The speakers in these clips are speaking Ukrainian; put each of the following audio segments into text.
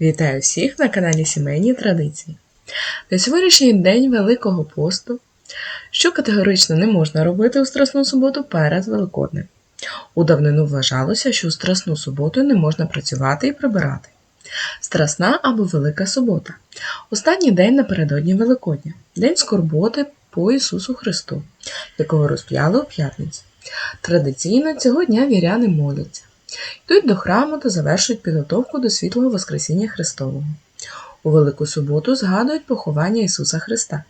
Вітаю всіх на каналі Сімейні Традиції. На сьогоднішній день Великого посту, що категорично не можна робити у Страсну суботу перед Великоднем. У давнину вважалося, що у Страсну суботу не можна працювати і прибирати. Страсна або Велика субота останній день напередодні Великодня, день скорботи по Ісусу Христу, якого розп'яли у п'ятницю. Традиційно цього дня віряни моляться. Йдуть до храму та завершують підготовку до світлого Воскресіння Христового. У Велику суботу згадують поховання Ісуса Христа.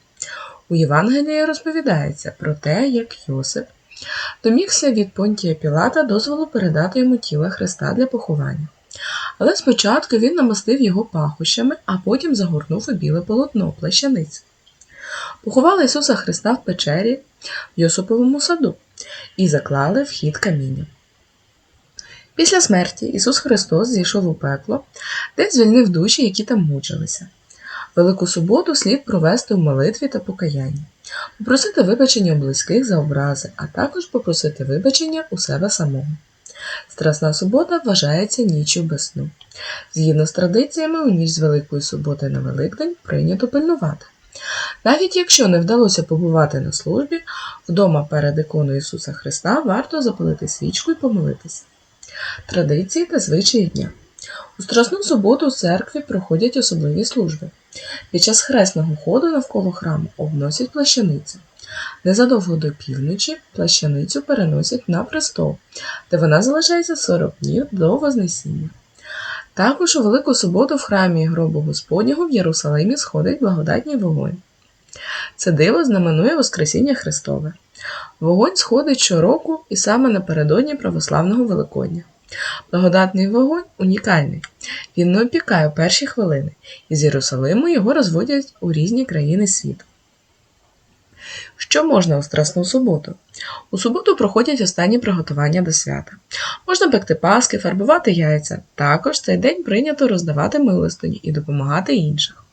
У Євангелії розповідається про те, як Йосип домігся від Понтія Пілата дозволу передати йому тіло Христа для поховання. Але спочатку він намастив його пахощами, а потім загорнув у біле полотно плащаницю. Поховали Ісуса Христа в печері в Йосиповому саду і заклали вхід камінням. Після смерті Ісус Христос зійшов у пекло, де звільнив душі, які там мучилися. Велику суботу слід провести в молитві та покаянні, попросити вибачення у близьких за образи, а також попросити вибачення у себе самого. Страсна субота вважається ніччю без сну. Згідно з традиціями, у ніч з Великої суботи на Великдень прийнято пильнувати. Навіть якщо не вдалося побувати на службі, вдома перед іконою Ісуса Христа варто запалити свічку і помолитися. Традиції та звичаї дня. У Страсну суботу у церкві проходять особливі служби. Під час хресного ходу навколо храму обносять плащаницю. Незадовго до півночі плащаницю переносять на престол, де вона залишається 40 днів до Вознесіння. Також у Велику суботу в храмі гробу Господнього в Єрусалимі сходить благодатній вогонь. Це диво знаменує Воскресіння Христове. Вогонь сходить щороку і саме напередодні православного Великодня. Благодатний вогонь унікальний. Він не опікає у перші хвилини, і з Єрусалиму його розводять у різні країни світу. Що можна у Страсну суботу? У суботу проходять останні приготування до свята. Можна пекти паски, фарбувати яйця. Також цей день прийнято роздавати милостині і допомагати інших.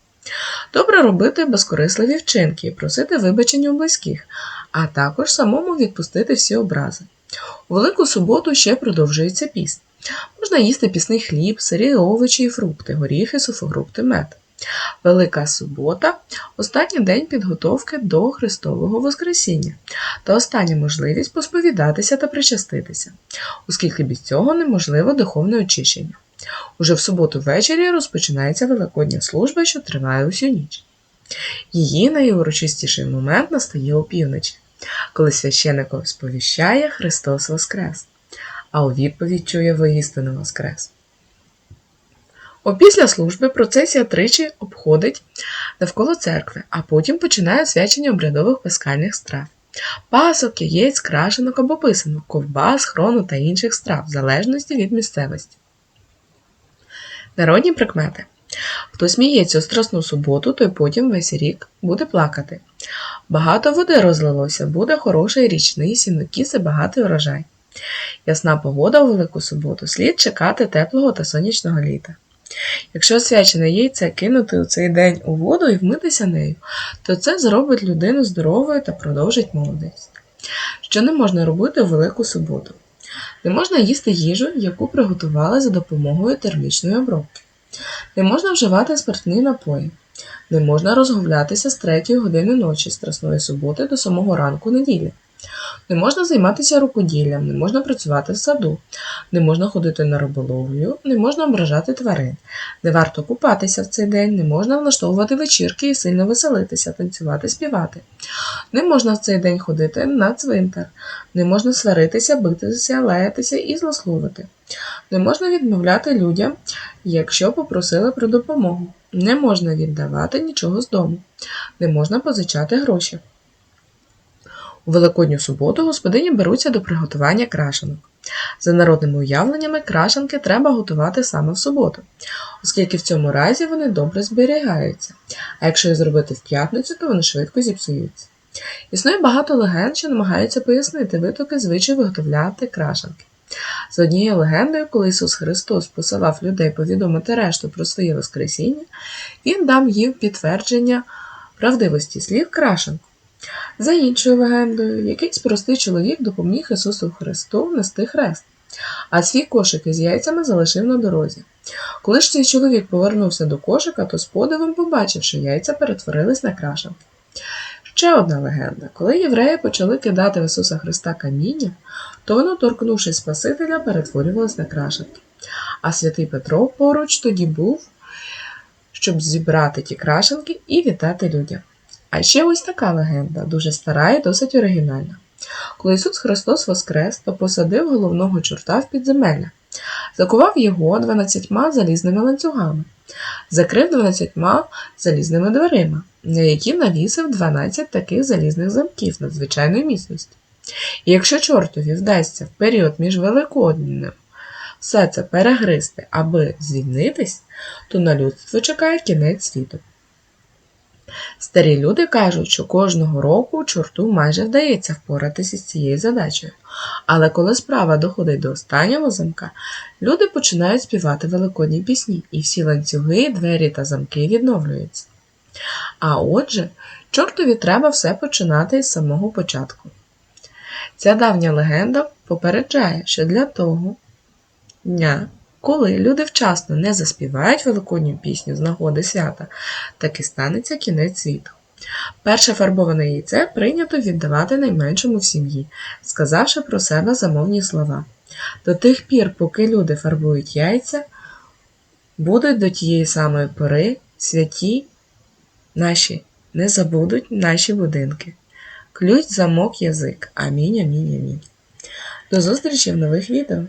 Добре робити безкорисливі вчинки просити вибачення у близьких, а також самому відпустити всі образи. У Велику суботу ще продовжується піст. Можна їсти пісний хліб, сирі овочі і фрукти, горіхи, суфогрукти, мед. Велика субота останній день підготовки до Христового Воскресіння та остання можливість посповідатися та причаститися, оскільки без цього неможливо духовне очищення. Уже в суботу ввечері розпочинається Великодня служба, що триває усю ніч. Її найурочистіший момент настає опівночі, коли священик сповіщає Христос Воскрес, а у відповідь чує воістину Воскрес. Опісля служби процесія тричі обходить навколо церкви, а потім починає свячення обрядових паскальних страв. Пасок, яєць, крашенок або писанок, ковбас, хрону та інших страв, в залежності від місцевості. Народні прикмети. Хто сміється у страсну суботу, той потім весь рік буде плакати. Багато води розлилося, буде хороший річний сінокіс і багатий урожай. Ясна погода у Велику суботу, слід чекати теплого та сонячного літа. Якщо свячене яйце кинути у цей день у воду і вмитися нею, то це зробить людину здоровою та продовжить молодість. Що не можна робити у Велику суботу? Не можна їсти їжу, яку приготували за допомогою термічної обробки. Не можна вживати спиртні напої. Не можна розгулятися з 3 години ночі Страсної суботи до самого ранку неділі. Не можна займатися рукоділлям, не можна працювати в саду, не можна ходити на риболовлю, не можна ображати тварин, не варто купатися в цей день, не можна влаштовувати вечірки і сильно веселитися, танцювати, співати. Не можна в цей день ходити на цвинтар, не можна сваритися, битися, лаятися і злословити. Не можна відмовляти людям, якщо попросили про допомогу. Не можна віддавати нічого з дому, не можна позичати гроші. У Великодню суботу господині беруться до приготування крашенок. За народними уявленнями, крашенки треба готувати саме в суботу, оскільки в цьому разі вони добре зберігаються, а якщо їх зробити в п'ятницю, то вони швидко зіпсуються. Існує багато легенд, що намагаються пояснити витоки звичай виготовляти крашенки. За однією легендою, коли Ісус Христос посилав людей повідомити решту про своє Воскресіння, Він дав їм підтвердження правдивості слів крашенку. За іншою легендою, якийсь простий чоловік допоміг Ісусу Христу нести хрест. а свій кошик із яйцями залишив на дорозі. Коли ж цей чоловік повернувся до кошика, то з подивом побачив, що яйця перетворились на крашенки. Ще одна легенда. Коли євреї почали кидати в Ісуса Христа каміння, то воно, торкнувшись Спасителя, перетворювалось на крашенки. А святий Петро поруч тоді був, щоб зібрати ті крашенки і віддати людям. А ще ось така легенда, дуже стара і досить оригінальна. Коли Ісус Христос воскрес, то посадив головного чорта в підземелля, закував його дванадцятьма залізними ланцюгами, закрив дванадцятьма залізними дверима, на які навісив 12 таких залізних замків надзвичайної міцності. І якщо чортові вдасться в період між Великоднем все це перегризти, аби звільнитись, то на людство чекає кінець світу. Старі люди кажуть, що кожного року чорту майже вдається впоратися з цією задачею. Але коли справа доходить до останнього замка, люди починають співати великодні пісні, і всі ланцюги, двері та замки відновлюються. А отже, чортові треба все починати із самого початку. Ця давня легенда попереджає, що для того дня, коли люди вчасно не заспівають великодню пісню з нагоди свята, таки станеться кінець світу. Перше фарбоване яйце прийнято віддавати найменшому в сім'ї, сказавши про себе замовні слова. До тих пір, поки люди фарбують яйця, будуть до тієї самої пори святі наші, не забудуть наші будинки. Ключ, замок, язик. Амінь, амінь, амінь. До зустрічі в нових відео.